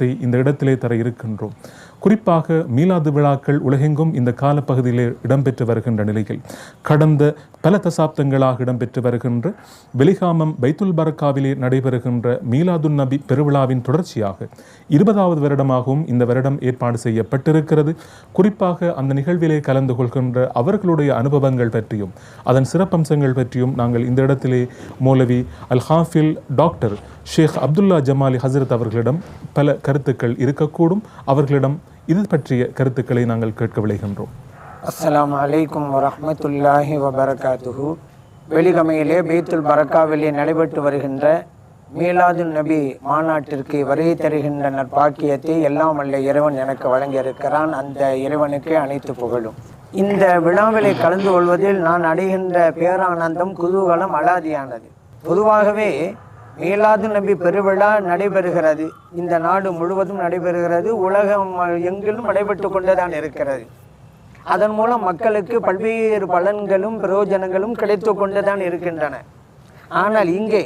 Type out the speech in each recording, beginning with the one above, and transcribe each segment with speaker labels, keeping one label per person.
Speaker 1: இந்த இடத்திலே தர இருக்கின்றோம். குறிப்பாக மீலாது விழாக்கள் உலகெங்கும் இந்த காலப்பகுதியிலே இடம்பெற்று வருகின்ற நிலையில் கடந்த பல தசாப்தங்களாக இடம்பெற்று வருகின்ற வெளிகாமம் பைத்துல் பரக்காவிலே நடைபெறுகின்ற மீலாதுன் நபி பெருவிழாவின் தொடர்ச்சியாக இருபதாவது வருடமாகவும் இந்த வருடம் ஏற்பாடு செய்யப்பட்டிருக்கிறது. குறிப்பாக அந்த நிகழ்விலே கலந்து கொள்கின்ற அவர்களுடைய அனுபவங்கள் பற்றியும் அதன் சிறப்பம்சங்கள் பற்றியும் நாங்கள் இந்த இடத்திலே மௌலவி அல் ஹாஃபில் டாக்டர் ஷேக் அப்துல்லா ஜமாலி ஹசரத் அவர்களிடம் பல கருத்துக்கள் இருக்கக்கூடும். அவர்களிடம் இது பற்றிய கருத்துக்களை நாங்கள் கேட்க விளைகின்றோம்.
Speaker 2: அஸ்லாம் அலைக்கும் வரமத்துல்லாஹி வபரகாத்துஹு. வெளிகமையிலே பீத்துல் பரக்காவிலே நடைபெற்று வருகின்ற மீலாது நபி மாநாட்டிற்கு வருகை தருகின்ற நற்பாக்கியத்தை எல்லாம் அல்ல இறைவன் எனக்கு வழங்கியிருக்கிறான். அந்த இறைவனுக்கே அனைத்து புகழும். இந்த விழாவிலே கலந்து கொள்வதில் நான் அடைகின்ற பேரானந்தம் குதூகலம் அலாதியானது. பொதுவாகவே மீலாது நபி பெருவிழா நடைபெறுகிறது. இந்த நாடு முழுவதும் நடைபெறுகிறது. உலகம் எங்கிலும் நடைபெற்று கொண்டுதான் இருக்கிறது. அதன் மூலம் மக்களுக்கு பல்வேறு பலன்களும் பிரயோஜனங்களும் கிடைத்து கொண்டுதான் இருக்கின்றன. ஆனால் இங்கே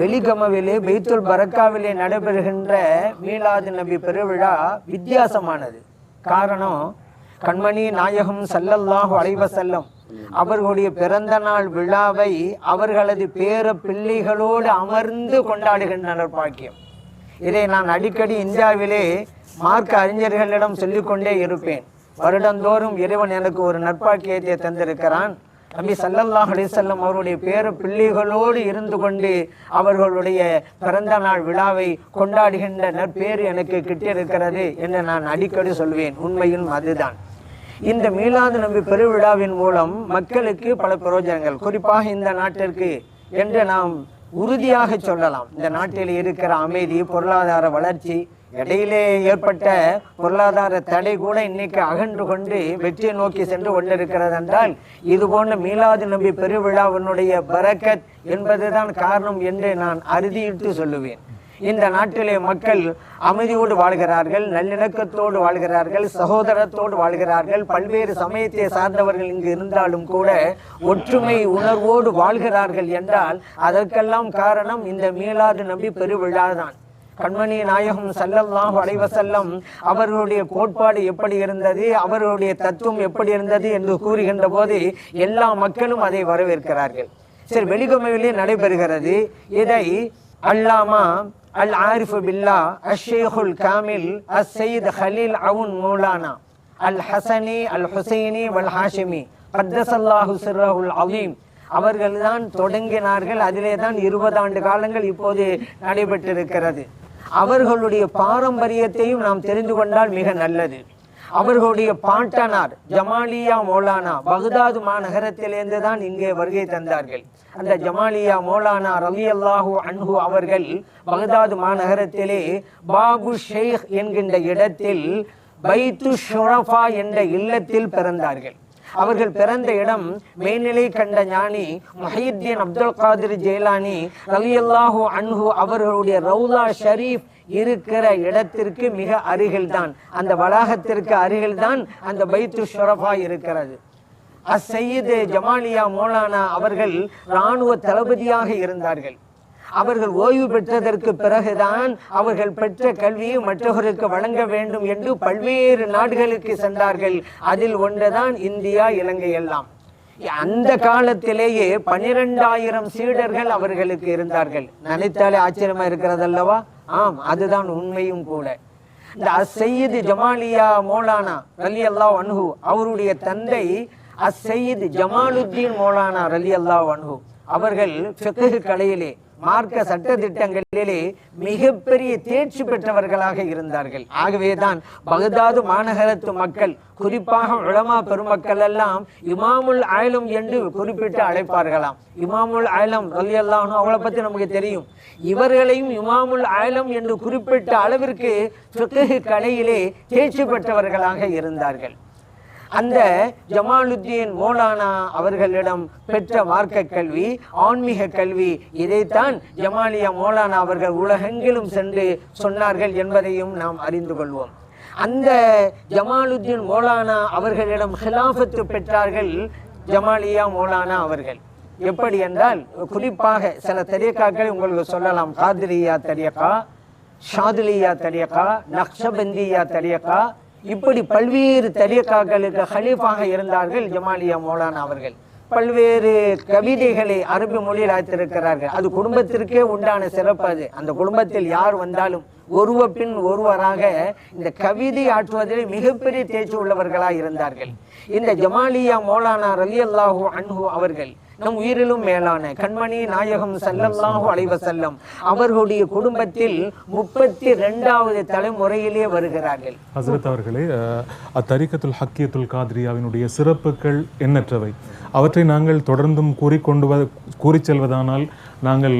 Speaker 2: வெளிகமவிலே பெய்த்துல் பரக்காவிலே நடைபெறுகின்ற மீலாது நபி பெருவிழா வித்தியாசமானது. காரணம் கண்மணி நாயகம் சல்லல்லாஹு அலைவசல்லம் அவர்களுடைய பிறந்த நாள் விழாவை அவர்களது பேர பிள்ளைகளோடு அமர்ந்து கொண்டாடுகின்றனர் பாக்கியம். இதை நான் அடிக்கடி இந்தியாவிலே மார்க்க அறிஞர்களிடம் சொல்லிக்கொண்டே இருப்பேன். வருடந்தோறும் இறைவன் எனக்கு ஒரு நற்பாக்கியத்தை தந்திருக்கிறான். நபி சல்லல்லாஹ் அலிசல்லம் அவருடைய பேர பிள்ளைகளோடு இருந்து கொண்டு அவர்களுடைய பிறந்த நாள் விழாவை கொண்டாடுகின்ற நற்பேறு எனக்கு கிட்டிருக்கிறது என்று நான் அடிக்கடி சொல்வேன். உண்மையும் அதுதான். இந்த மீலாது நம்பி பெருவிழாவின் மூலம் மக்களுக்கு பல பிரயோஜனங்கள். குறிப்பாக இந்த நாட்டிற்கு என்று நாம் உறுதியாக சொல்லலாம். இந்த நாட்டில் இருக்கிற அமைதி பொருளாதார வளர்ச்சி இடையிலே ஏற்பட்ட பொருளாதார தடை கூட இன்னைக்கு அகன்று கொண்டு வெற்றியை நோக்கி சென்று கொண்டிருக்கிறது என்றால் இது போன்ற மீலாது நம்பி பெருவிழாவினுடைய பரக்கத் என்பதுதான் காரணம் என்று நான் அறுதியிட்டு சொல்லுவேன். இந்த நாட்டிலே மக்கள் அமைதியோடு வாழ்கிறார்கள் நல்லிணக்கத்தோடு வாழ்கிறார்கள் சகோதரத்தோடு வாழ்கிறார்கள். பல்வேறு சமயத்தை சார்ந்தவர்கள் இங்கு இருந்தாலும் கூட ஒற்றுமை உணர்வோடு வாழ்கிறார்கள் என்றால் அதற்கெல்லாம் காரணம் இந்த மீளாது பெருவிழா பெருவிழாதான். கண்மணி நாயகம் சல்லல்லாஹு அலைவசல்லம் அவர்களுடைய கோட்பாடு எப்படி இருந்தது அவர்களுடைய தத்துவம் எப்படி இருந்தது என்று கூறுகின்ற போது எல்லா மக்களும் அதை வரவேற்கிறார்கள். சரி வெளிகமையிலே நடைபெறுகிறது. இதை அல்லாமா அல் ஆரிஃபு பில்லா அஷேகுல் காமில் அஸ் சயீத் ஹலீல் அவுன் மௌலானா அல் ஹசனி அல் ஹுசைனி வல் ஹாஷிமி கத்தசல்லாஹு சிர்ரஹுல் அவீம் அவர்கள்தான் தொடங்கினார்கள். அதிலே தான் இருபது ஆண்டு காலங்கள் இப்போது நடைபெற்றிருக்கிறது. அவர்களுடைய பாரம்பரியத்தையும் நாம் தெரிந்து கொண்டால் மிக நல்லது. அவர்களுடைய பாட்டனார் ஜமாலியா மௌலானா பகுதாது மாநகரத்திலிருந்து தான் இங்கே வருகை தந்தார்கள். அந்த ஜமாலியா மௌலானா ரவி அல்லாஹூ அன்ஹு அவர்கள் பகதாது மாநகரத்திலே பாபு ஷேக் என்கின்ற இடத்தில் பைத்து ஷுரஃபா என்ற இல்லத்தில் பிறந்தார்கள். அவர்கள் பிறந்த இடம் மேல்நிலை கண்ட ஞானி மொஹீத்தீன் அப்துல் காதிர் ஜெயலானி ரவி அல்லாஹு அன்ஹு அவர்களுடைய ரவுலா ஷரீஃப் இருக்கிற இடத்திற்கு மிக அருகில்தான். அந்த வளாகத்திற்கு அருகில்தான் அந்த பைத்து ஷுரஃபா இருக்கிறது. அசையது ஜமாலியா மோலானா அவர்கள் இராணுவ தளபதியாக இருந்தார்கள். அவர்கள் ஓய்வு பெற்றதற்கு பிறகுதான் அவர்கள் பெற்ற கல்வியை மற்றவர்களுக்கு வழங்க வேண்டும் என்று பல்வேறு நாடுகளுக்கு சென்றார்கள். அதில் ஒன்றுதான் இந்தியா இலங்கை எல்லாம். அந்த காலத்திலேயே பனிரெண்டாயிரம் சீடர்கள் அவர்களுக்கு இருந்தார்கள். நினைத்தாலே ஆச்சரியமா இருக்கிறது அல்லவா ஆம் அதுதான் உண்மையும் கூட. இந்த அசையது ஜமாலியா மோலானா ரலி அல்லா அன்ஹு அவருடைய தந்தை அசையீது ஜமாலுத்தீன் மௌலானா ரலி அல்லா அன்ஹு அவர்கள் ஃபிக்கு கலையிலே மார்க்க சட்ட திட்டங்களிலே மிகப்பெரிய தேர்ச்சி பெற்றவர்களாக இருந்தார்கள். ஆகவேதான் பகதாது மாநகரத்து மக்கள் குறிப்பாக உளமா பெருமக்கள் எல்லாம் இமாமுல் ஆயலம் என்று குறிப்பிட்டு அழைப்பார்களாம். இமாமுல் ஆயிலம் ரலி அல்லாஹ் அவளை பத்தி நமக்கு தெரியும். இவர்களையும் இமாமுல் ஆயலம் என்று குறிப்பிட்ட அளவிற்கு ஃபிக்ஹ் கலையிலே தேர்ச்சி பெற்றவர்களாக இருந்தார்கள். அந்த ஜமாலுத்தீன் மோலானா அவர்களிடம் பெற்ற மார்க்க கல்வி ஆன்மீக கல்வி இதைத்தான் ஜமாலியா மோலானா அவர்கள் உலகெங்கிலும் சென்று சொன்னார்கள் என்பதையும் நாம் அறிந்து கொள்வோம். அந்த ஜமாலுத்தீன் மோலானா அவர்களிடம் ஹிலாஃபத்து பெற்றார்கள் ஜமாலியா மோலானா அவர்கள். எப்படி என்றால் குறிப்பாக சில தெரியக்காக்களை உங்களுக்கு சொல்லலாம். காதிரியா தெரியக்கா ஷாதுலியா தெரியக்கா நக்ஷபந்தியா தெரியக்கா இப்படி பல்வேறு தரியக்காக்களுக்கு ஹலீஃபாக இருந்தார்கள் ஜமாலியா மௌலானா அவர்கள். பல்வேறு கவிதைகளை அரபி மொழியில் ஆய்த்திருக்கிறார்கள் அது குடும்பத்திற்கே உண்டான சிறப்பு அது. அந்த குடும்பத்தில் யார் வந்தாலும் ஒருவ பின் ஒருவராக இந்த கவிதை ஆற்றுவதில் மிகப்பெரிய தேர்ச்சி உள்ளவர்களாக இருந்தார்கள். இந்த ஜமாலியா மௌலானா ரலி அல்லாஹூ அன்ஹு அவர்கள் நம் உயிரிலும் மேலான கண்மணி நாயகம் சல்லல்லாஹு அலைவ செல்லம் அவர்களுடைய குடும்பத்தில் முப்பத்தி ரெண்டாவது தலைமுறையிலே வருகிறார்கள்.
Speaker 1: ஹசரத் அவர்களே அத்தரிக்கத்துல் ஹக்கியத்துல் காத்ரியாவினுடைய சிறப்புகள் எண்ணற்றவை. அவற்றை நாங்கள் தொடர்ந்தும் கூறிக்கொண்டு வ கூறிச் செல்வதானால் நாங்கள்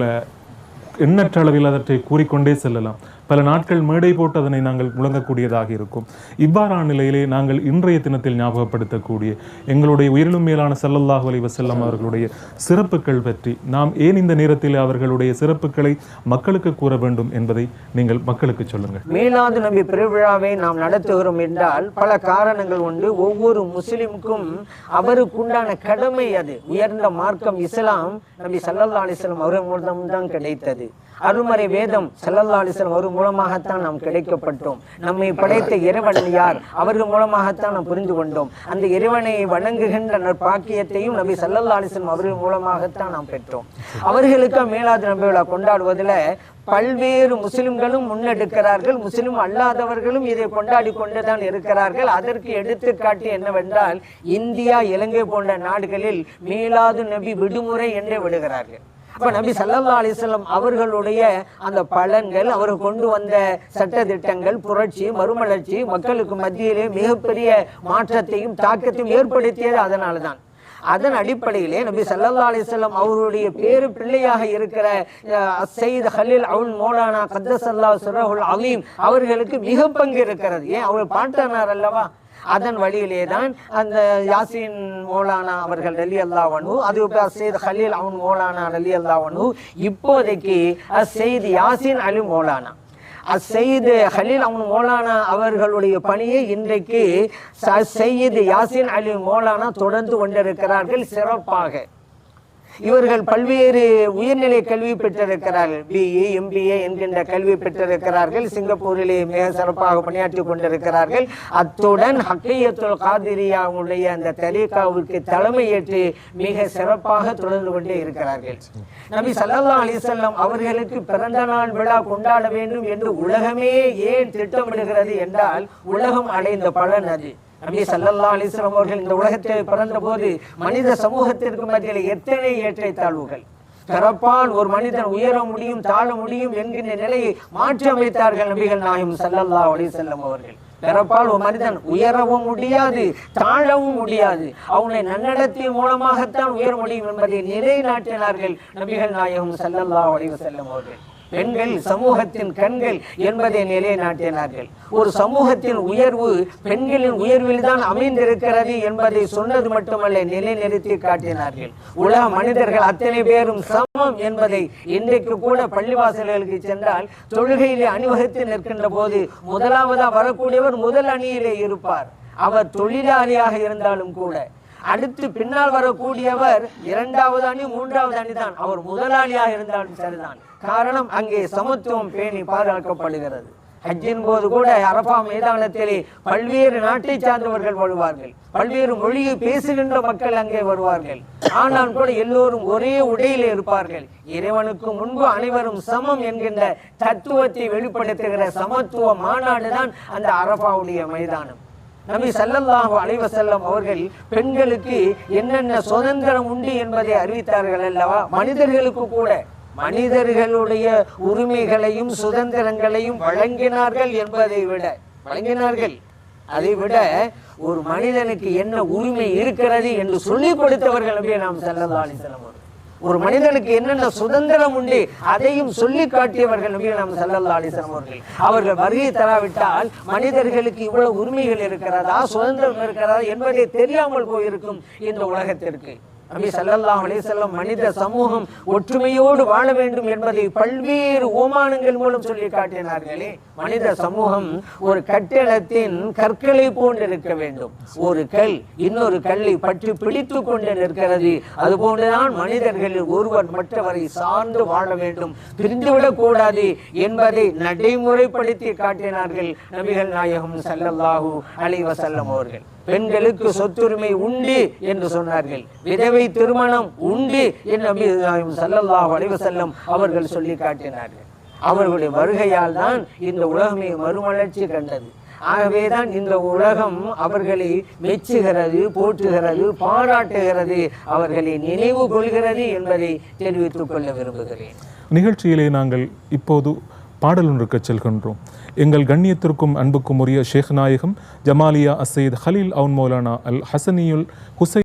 Speaker 1: எண்ணற்ற அளவில் அவற்றை கூறிக்கொண்டே செல்லலாம். பல நாட்கள் மேடை போட்டு அதனை நாங்கள் முழங்கக்கூடியதாக இருக்கும். இவ்வாறான நிலையிலே நாங்கள் இன்றைய தினத்தில் ஞாபகப்படுத்தக்கூடிய எங்களுடைய உயிரிலும் மேலான ஸல்லல்லாஹு அலி வசல்லம் அவர்களுடைய சிறப்புகள் பற்றி நாம் ஏன் இந்த நேரத்தில் அவர்களுடைய சிறப்புகளை மக்களுக்கு கூற வேண்டும் என்பதை நீங்கள் மக்களுக்கு சொல்லுங்கள்.
Speaker 2: மீலாது நபி பெருவிழாவை நாம் நடத்துகிறோம் என்றால் பல காரணங்கள் உண்டு. ஒவ்வொரு முஸ்லிமுக்கும் அவருக்குண்டான கடமை அது. உயர்ந்த மார்க்கம் இஸ்லாம் நபி சல்லல்லா அலிஸ்லாம் அவர்கள் மூலம் தான் கிடைத்தது. அருமறை வேதம் சல்லல்லா அலிஸ்லாம் அவர் மூலமாகத்தான் நாம் கிடைக்கப்பட்டோம். நம்மை படைத்த இறைவன் யார்? அவர்கள் மூலமாகத்தான் நாம் புரிந்து கொண்டோம். அந்த இறைவனை வணங்குகின்ற நற்பாக்கியத்தையும் நபி சல்லல்லா அலிஸ்லாம் அவர்கள் மூலமாகத்தான் நாம் பெற்றோம். அவர்களுக்கு மேலாது நபி விழா கொண்டாடுவதில் பல்வேறு முஸ்லிம்களும் முன்னெடுக்கிறார்கள். முஸ்லிம் அல்லாதவர்களும் இதை கொண்டாடி கொண்டுதான் இருக்கிறார்கள். அதற்கு எடுத்துக்காட்டு என்னவென்றால் இந்தியா இலங்கை போன்ற நாடுகளில் மீளாது நபி விடுமுறை என்றே விடுகிறார்கள். அப்ப நபி சல்லல்லா அலிஸ்லம் அவர்களுடைய அந்த பலன்கள் அவர் கொண்டு வந்த சட்ட திட்டங்கள் புரட்சி மறுமலர்ச்சி மக்களுக்கு மத்தியிலே மிகப்பெரிய மாற்றத்தையும் தாக்கத்தையும் ஏற்படுத்தியது அதனால தான் அதன் அடிப்படையிலே நபி சல்லா அலிஸ்லாம் அவருடைய பேரு பிள்ளையாக இருக்கிற சயீத் ஹலில் அவுல் மோலானா கத்தசல்லா சுரஹுல் அவீம் அவர்களுக்கு மிக பங்கு இருக்கிறது. ஏன்? அவர் பாட்டனார் அல்லவா? அதன் வழியிலே தான் அந்த யாசின் மோலானா அவர்கள் அலி அல்லாவனு அது செய்த ஹலீல் அவன் மோலானா அலி அல்லாவனு இப்போதைக்கு செய்தி யாசின் அலி மோலானா. அசெய்து ஹலீல் அவன் மோலானா அவர்களுடைய பணியை இன்றைக்கு செய்து யாசின் அலி மோலானா தொடர்ந்து கொண்டிருக்கிறார்கள் சிறப்பாக. இவர்கள் பல்வேறு உயர்நிலை கல்வி பெற்றிருக்கிறார்கள் பிஇ எம்பிஏ e, என்கின்ற கல்வி பெற்றிருக்கிறார்கள். சிங்கப்பூரிலே மிக சிறப்பாக பணியாற்றி கொண்டிருக்கிறார்கள். அத்துடன் ஹக்கையத்துல் காதிரியாவுடைய அந்த தலீகாவுக்கு தலைமையேற்று மிக சிறப்பாக தொடர்ந்து கொண்டே இருக்கிறார்கள். நபி சல்லா அலிசல்லாம் அவர்களுக்கு பிறந்த நாள் விழா கொண்டாட வேண்டும் என்று உலகமே ஏன் திட்டமிடுகிறது என்றால் உலகம் அடைந்த பலன் அது. நபி சல்லல்லா அலிஸ்லாம் அவர்கள் இந்த உலகத்தில் பிறந்த போது மனித சமூகத்திற்கு மத்தியில் எத்தனை ஏற்றை தாழ்வுகள்? பிறப்பால் ஒரு மனிதன் உயர முடியும் தாழ முடியும் என்கின்ற நிலையை மாற்றி அமைத்தார்கள் நபிகள் நாயும் சல்லல்லா அலிசல்லம் அவர்கள். பிறப்பால் ஒரு மனிதன் உயரவும் முடியாது தாழவும் முடியாது. அவனை நன்னடத்தின் மூலமாகத்தான் உயர முடியும் என்பதை நிலைநாட்டினார்கள் நபிகள் நாயகம் சல்லல்லா செல்லும் அவர்கள். பெண்கள் சமூகத்தின் கண்கள் என்பதை நிலைநாட்டினார்கள் ஒரு சமூகத்தின் உயர்வு பெண்களின் உயர்வில் தான் அமைந்திருக்கிறது என்பதை சொன்னது மட்டுமல்ல நிலைநிறுத்தி காட்டினார்கள். உலக மனிதர்கள் அத்தனை பேரும் சமம் என்பதை இன்றைக்கு கூட பள்ளிவாசல்களுக்கு சென்றால் தொழுகையிலே அணிவகுத்து நிற்கின்ற போது முதலாவதா வரக்கூடியவர் முதல் அணியிலே இருப்பார். அவர் தொழிலாளியாக இருந்தாலும் கூட அடுத்து பின்னால் வரக்கூடியவர் இரண்டாவது அணி மூன்றாவது அணி தான் அவர் முதலாளியாக இருந்தாலும் சரிதான். காரணம் அங்கே சமத்துவம் பேணி பாதுகாக்கப்படுகிறது. ஹஜ்ஜின் போது கூட அரபா மைதானத்திலே பல்வேறு நாட்டை சார்ந்தவர்கள் வருவார்கள். பல்வேறு மொழியை பேசுகின்ற மக்கள் அங்கே வருவார்கள். ஆனால் கூட எல்லோரும் ஒரே உடையில் இருப்பார்கள். இறைவனுக்கு முன்பு அனைவரும் சமம் என்கின்ற தத்துவத்தை வெளிப்படுத்துகிற சமத்துவ மாநாடு தான் அந்த அரபாவுடைய மைதானம். நபி சல்லல்லாஹு அலைவசல்லம் அவர்கள் பெண்களுக்கு என்னென்ன சுதந்திரம் உண்டு என்பதை அறிவித்தார்கள் அல்லவா? மனிதர்களுக்கு கூட. மனிதர்களுடைய உரிமைகளையும் சுதந்திரங்களையும் வழங்கினார்கள் என்பதை விட வழங்கினார்கள். அதை விட ஒரு மனிதனுக்கு என்ன உரிமை இருக்கிறது என்று சொல்லிக் கொடுத்தவர்கள் அப்படியே நாம் சல்லல்லா அலிசல்லம் அவர்கள். ஒரு மனிதனுக்கு என்னென்ன சுதந்திரம் உண்டு அதையும் சொல்லி காட்டியவர்கள் நபி நாம் சல்லல்லா அலிஸ்லாம் அவர்கள். அவர்கள் வருகை தராவிட்டால் மனிதர்களுக்கு இவ்வளவு உரிமைகள் இருக்கிறதா சுதந்திரம் இருக்கிறதா என்பதை தெரியாமல் போயிருக்கும் இந்த உலகத்திற்கு. நபி ஸல்லல்லாஹு அலிசல்லம் மனித சமூகம் ஒற்றுமையோடு வாழ வேண்டும் என்பதை பல்வேறு ஓமானங்கள் மூலம் சொல்லி காட்டினார்களே. மனித சமூகம் ஒரு கட்டிடத்தின் கற்களை போன்று இருக்க வேண்டும். ஒரு கல் இன்னொரு கல்லை பற்றி பிடித்து கொண்டு நிற்கிறது. அதுபோன்றுதான் மனிதர்களில் ஒருவர் மற்றவரை சார்ந்து வாழ வேண்டும். பிரிந்துவிடக் கூடாது என்பதை நடைமுறைப்படுத்தி காட்டினார்கள் நபிகள் நாயகம் சல்லல்லாஹூ அலைவசல்லம் அவர்கள். பெண்களுக்கு சொத்துரிமை உண்டு என்று சொன்னார்கள். விதவை திருமணம் உண்டு என்று நபி நாயகம் ஸல்லல்லாஹு அவர்கள் சொல்லி காட்டினார்கள். அவர்களுடைய வருகையால் தான் இந்த உலகமே மறுமலர்ச்சி கண்டது. ஆகவேதான் இந்த உலகம் அவர்களை மெச்சுகிறது போற்றுகிறது பாராட்டுகிறது அவர்களை நினைவு கொள்கிறது என்பதை தெரிவித்துக் கொள்ள விரும்புகிறேன்.
Speaker 1: நிகழ்ச்சியிலே நாங்கள் இப்போது பாடல் ஒன்றுக்கு செல்கின்றோம். எங்கள் கண்ணியத்திற்கும் அன்புக்கும் உரிய ஷேக் நாயகம் ஜமாலியா அசைத் ஹலீல் அவுன் மௌலானா அல் ஹசனியுல் ஹுசை